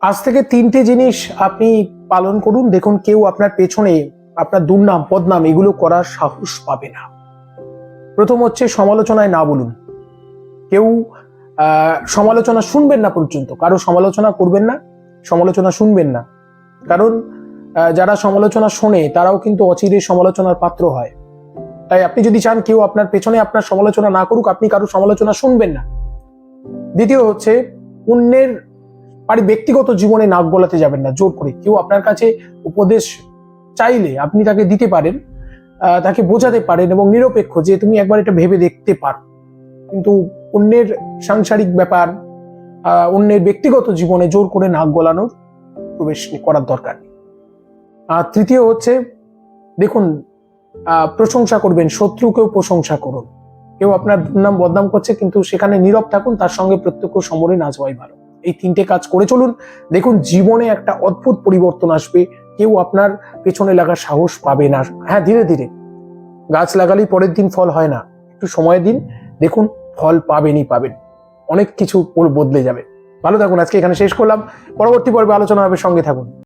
আজ থেকে তিনটে জিনিস আপনি পালন করুন। দেখুন, কেউ আপনার পেছনে আপনার দুর্নাম, বদনাম, এগুলো করার সাহস পাবে না। প্রথম হচ্ছে সমালোচনায় না বলুন। কেউ সমালোচনা শুনবেন না পর্যন্ত। কারও সমালোচনা করবেন না, সমালোচনা শুনবেন না। কারণ যারা সমালোচনা শোনে, তারাও কিন্তু অচিরে সমালোচনার পাত্র হয়। তাই আপনি যদি চান কেউ আপনার পেছনে আপনার সমালোচনা না করুক, আপনি কারও সমালোচনা শুনবেন না। দ্বিতীয় হচ্ছে, অন্যের বাড়ি ব্যক্তিগত জীবনে নাক গলাতে যাবেন না, জোর করে। কেউ আপনার কাছে উপদেশ চাইলে আপনি তাকে দিতে পারেন তাকে বোঝাতে পারেন এবং নিরপেক্ষ যে তুমি একবার এটা ভেবে দেখতে পারো। কিন্তু অন্যের সাংসারিক ব্যাপার অন্যের ব্যক্তিগত জীবনে জোর করে নাক গলানোর প্রবেশ করার দরকার নেই। আর তৃতীয় হচ্ছে, দেখুন প্রশংসা করবেন, শত্রুকেও প্রশংসা করুন। কেউ আপনার নাম বদনাম করছে, কিন্তু সেখানে নীরব থাকুন, তার সঙ্গে প্রত্যক্ষ সমরে না যাওয়াই ভালো। এই তিনটে কাজ করে চলুন। দেখুন, জীবনে একটা অদ্ভুত পরিবর্তন আসবে। কেউ আপনার পেছনে লাগার সাহস পাবে না। হ্যাঁ ধীরে ধীরে। গাছ লাগালেই পরের দিন ফল হয় না। একটু সময় দিন। দেখুন, ফল পাবেনই পাবেন। অনেক কিছু বদলে যাবে। ভালো থাকুন। আজকে এখানে শেষ করলাম। পরবর্তী পর্বে আলোচনা হবে। সঙ্গে থাকুন।